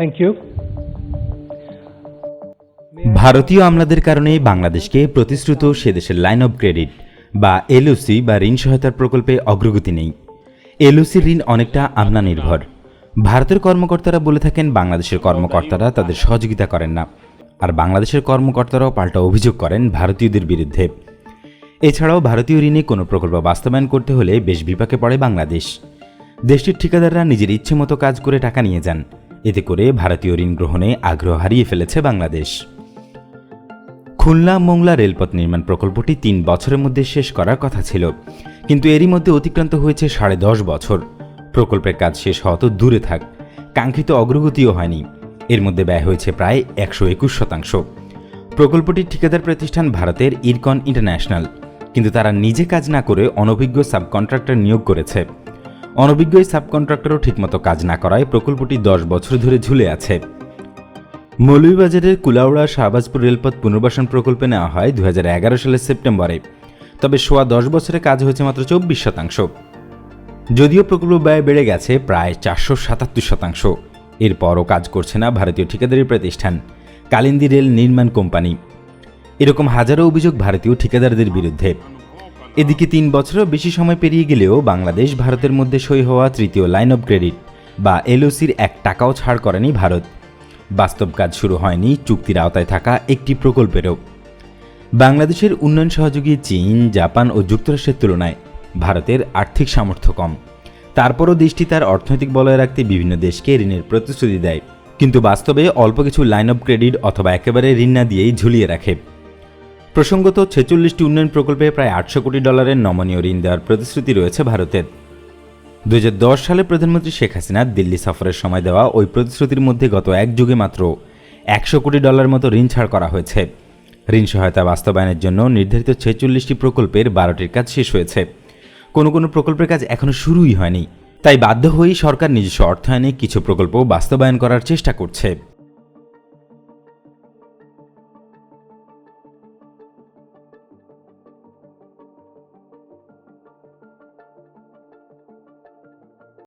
Thank you ভারতীয় আমলাদের কারণে বাংলাদেশকে প্রতিশ্রুত সে দেশের লাইন অফ ক্রেডিট বা এলওসি বা ঋণ সহায়তার প্রকল্পে অগ্রগতি নেই। এলওসি ঋণ অনেকটা আমলা নির্ভর ভারতের কর্মকর্তারা বলে থাকেন, বাংলাদেশের কর্মকর্তারা তাদের সহযোগিতা করেন না। আর বাংলাদেশের কর্মকর্তারাও পাল্টা অভিযোগ করেন ভারতীয়দের বিরুদ্ধে। এছাড়াও ভারতীয় ঋণে কোনো প্রকল্প বাস্তবায়ন করতে হলে বেশ বিপাকে পড়ে বাংলাদেশ। দেশটির ঠিকাদাররা নিজের ইচ্ছে মতো কাজ করে টাকা নিয়ে যান। এতে করে ভারতীয় ঋণ গ্রহণে আগ্রহ হারিয়ে ফেলেছে বাংলাদেশ। খুলনা মোংলা রেলপথ নির্মাণ প্রকল্পটি তিন বছরের মধ্যে শেষ করার কথা ছিল, কিন্তু এরই মধ্যে অতিক্রান্ত হয়েছে সাড়ে দশ বছর। প্রকল্পের কাজ শেষ হওয়া তো দূরে থাক, কাঙ্ক্ষিত অগ্রগতিও হয়নি। এর মধ্যে ব্যয় হয়েছে প্রায় একশো একুশ শতাংশ। প্রকল্পটির ঠিকাদার প্রতিষ্ঠান ভারতের ইরকন ইন্টারন্যাশনাল, কিন্তু তারা নিজে কাজ না করে অনভিজ্ঞ সাবকন্ট্রাক্টর নিয়োগ করেছে। অনভিজ্ঞ এই সাবকন্ট্রাক্টরও ঠিকমতো কাজ না করায় প্রকল্পটি দশ বছর ধরে ঝুলে আছে। মৌলভীবাজারের কুলাউড়া শাহবাজপুর রেলপথ পুনর্বাসন প্রকল্পে নেওয়া হয় দু হাজার এগারো সালের সেপ্টেম্বরে। তবে সোয়া দশ বছরে কাজ হয়েছে মাত্র চব্বিশ শতাংশ। যদিও প্রকল্প ব্যয় বেড়ে গেছে প্রায় চারশো সাতাত্তর শতাংশ। এরপরও কাজ করছে না ভারতীয় ঠিকাদারি প্রতিষ্ঠান, কালিন্দী রেল নির্মাণ কোম্পানি। এরকম হাজারো অভিযোগ ভারতীয় ঠিকাদারদের বিরুদ্ধে। এদিকে তিন বছরও বেশি সময় পেরিয়ে গেলেও বাংলাদেশ ভারতের মধ্যে সই হওয়া তৃতীয় লাইন অব ক্রেডিট বা এলওসির এক টাকাও ছাড় করেনি ভারত। বাস্তব কাজ শুরু হয়নি, চুক্তির আওতায় থাকা একটি প্রকল্পেরও। বাংলাদেশের উন্নয়ন সহযোগী চীন, জাপান ও যুক্তরাষ্ট্রের তুলনায় ভারতের আর্থিক সামর্থ্য কম। তারপরও দেশটি তার অর্থনৈতিক বলয় রাখতে বিভিন্ন দেশকে ঋণের প্রতিশ্রুতি দেয়। কিন্তু বাস্তবে অল্প কিছু লাইন অফ ক্রেডিট অথবা একেবারে ঋণ না দিয়েই ঝুলিয়ে রাখে। প্রসঙ্গত, ছেচল্লিশটি উন্নয়ন প্রকল্পে প্রায় আটশো কোটি ডলারের নমনীয় ঋণ দেওয়ার প্রতিশ্রুতি রয়েছে ভারতের। দু হাজার দশ সালে প্রধানমন্ত্রী শেখ হাসিনা দিল্লি সফরের সময় দেওয়া ওই প্রতিশ্রুতির মধ্যে গত এক যুগে মাত্র একশো কোটি ডলার মতো ঋণ ছাড় করা হয়েছে। ঋণ সহায়তা বাস্তবায়নের জন্য নির্ধারিত ছেচল্লিশটি প্রকল্পের বারোটির কাজ শেষ হয়েছে। কোনো কোনো প্রকল্পের কাজ এখনও শুরুই হয়নি। তাই বাধ্য হয়েই সরকার নিজস্ব অর্থায়নে কিছু প্রকল্প বাস্তবায়ন করার চেষ্টা করছে।